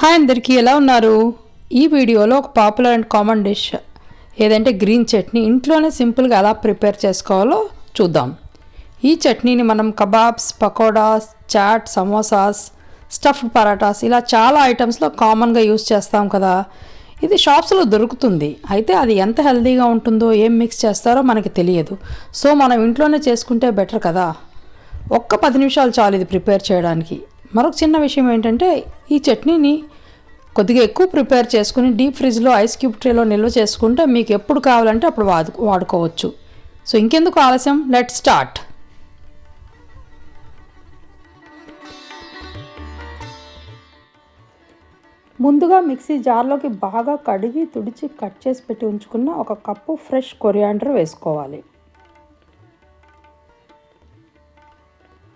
Hi అందరికీ ఎలా ఉన్నారు? ఈ వీడియోలో ఒక పాపులర్ అండ్ కామన్ డిష్ ఏదంటే గ్రీన్ చట్నీ. ఇంట్లోనే సింపుల్గా ఎలా ప్రిపేర్ చేసుకోవాలో చూద్దాం. ఈ చట్నీని మనం కబాబ్స్ పకోడాస్ చాట్ సమోసాస్ స్టఫ్డ్ పరాటాస్ ఇలా చాలా ఐటమ్స్లో కామన్గా యూస్ చేస్తాం కదా. ఇది షాప్స్లో దొరుకుతుంది. అయితే అది ఎంత హెల్తీగా ఉంటుందో ఏం మిక్స్ చేస్తారో మనకి తెలియదు. సో మనం ఇంట్లోనే చేసుకుంటే బెటర్ కదా. ఒక్క పది నిమిషాలు చాలు ఇది ప్రిపేర్ చేయడానికి. మరొక చిన్న విషయం ఏంటంటే ఈ చట్నీని కొద్దిగా ఎక్కువ ప్రిపేర్ చేసుకుని డీప్ ఫ్రిడ్జ్లో ఐస్ క్యూబ్ ట్రేలో నిల్వ చేసుకుంటే మీకు ఎప్పుడు కావాలంటే అప్పుడు వాడు వాడుకోవచ్చు. సో ఇంకెందుకు ఆలస్యం? Let start. ముందుగా మిక్సీ జార్లోకి బాగా కడిగి తుడిచి కట్ చేసి పెట్టి ఉంచుకున్న ఒక కప్పు ఫ్రెష్ కొరియాండర్ వేసుకోవాలి.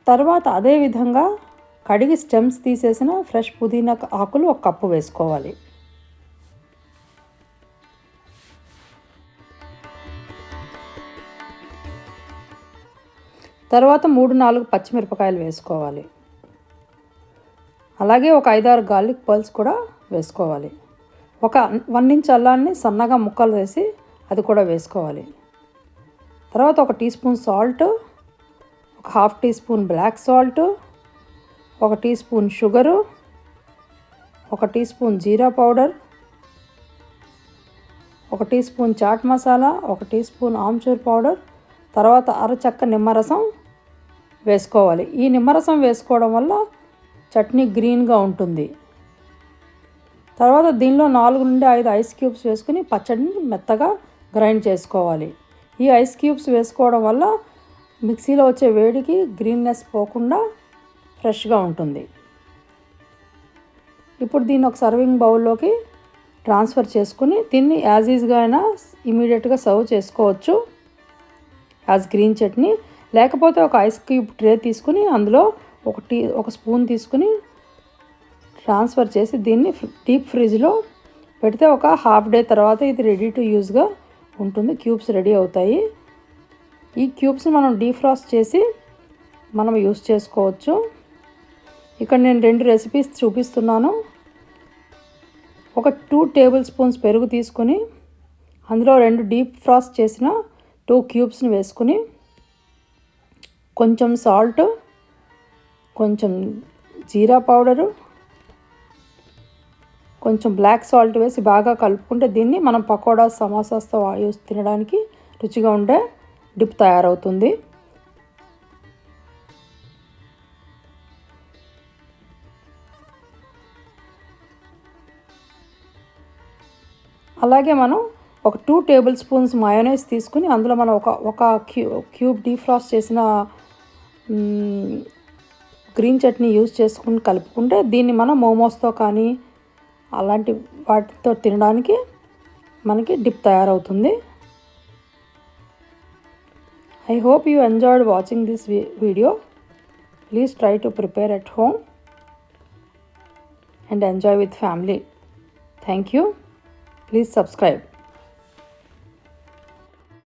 తర్వాత అదే విధంగా కడిగి స్టెమ్స్ తీసేసిన ఫ్రెష్ పుదీనా ఆకులు ఒక కప్పు వేసుకోవాలి. తర్వాత మూడు నాలుగు పచ్చిమిరపకాయలు వేసుకోవాలి. అలాగే ఒక ఐదారు గార్లిక్ పల్స్ కూడా వేసుకోవాలి. ఒక వన్ ఇంచ్ అల్లాన్ని సన్నగా ముక్కలు వేసి అది కూడా వేసుకోవాలి. తర్వాత ఒక టీ స్పూన్ సాల్ట్ ఒక half teaspoon black salt ఒక టీ స్పూన్ షుగరు ఒక టీ స్పూన్ జీరా పౌడర్ ఒక టీ స్పూన్ చాట్ మసాలా ఒక టీ స్పూన్ ఆమ్చూర్ పౌడర్ తర్వాత అరచక్క నిమ్మరసం వేసుకోవాలి. ఈ నిమ్మరసం వేసుకోవడం వల్ల చట్నీ గ్రీన్గా ఉంటుంది. తర్వాత దీనిలో నాలుగు నుండి ఐదు ఐస్ క్యూబ్స్ వేసుకుని పచ్చడిని మెత్తగా గ్రైండ్ చేసుకోవాలి. ఈ ఐస్ క్యూబ్స్ వేసుకోవడం వల్ల మిక్సీలో వచ్చే వేడికి గ్రీన్నెస్ పోకుండా ఫ్రెష్గా ఉంటుంది. ఇప్పుడు దీన్ని ఒక సర్వింగ్ బౌల్లోకి ట్రాన్స్ఫర్ చేసుకుని దీన్ని యాజ్ ఈజ్గా అయినా ఇమీడియట్గా సర్వ్ చేసుకోవచ్చు యాజ్ గ్రీన్ చట్నీ. లేకపోతే ఒక ఐస్ క్యూబ్ ట్రే తీసుకుని అందులో ఒక టీ ఒక స్పూన్ తీసుకుని ట్రాన్స్ఫర్ చేసి దీన్ని డీప్ ఫ్రిడ్జ్లో పెడితే ఒక హాఫ్ డే తర్వాత ఇది రెడీ టు యూజ్గా ఉంటుంది. క్యూబ్స్ రెడీ అవుతాయి. ఈ క్యూబ్స్ మనం డీఫ్రాస్ట్ చేసి మనం యూస్ చేసుకోవచ్చు. ఇక్కడ నేను రెండు రెసిపీస్ చూపిస్తున్నాను. ఒక టూ టేబుల్ స్పూన్స్ పెరుగు తీసుకొని అందులో రెండు డీప్ ఫ్రాస్ట్ చేసిన టూ క్యూబ్స్ని వేసుకుని కొంచెం సాల్ట్ కొంచెం జీరా పౌడరు కొంచెం బ్లాక్ సాల్ట్ వేసి బాగా కలుపుకుంటే దీన్ని మనం పకోడా సమోసాస్తో యూస్ తినడానికి రుచిగా ఉండే డిప్ తయారవుతుంది. అలాగే మనం ఒక టూ టేబుల్ స్పూన్స్ మయోనైస్ తీసుకుని అందులో మనం ఒక ఒక క్యూ క్యూబ్ డీఫ్రాస్ట్ చేసిన గ్రీన్ చట్నీ యూజ్ చేసుకుని కలుపుకుంటే దీన్ని మనం మోమోస్తో కానీ అలాంటి వాటితో తినడానికి మనకి డిప్ తయారవుతుంది. I hope you enjoyed watching this video please try to prepare at home and enjoy with family thank you please subscribe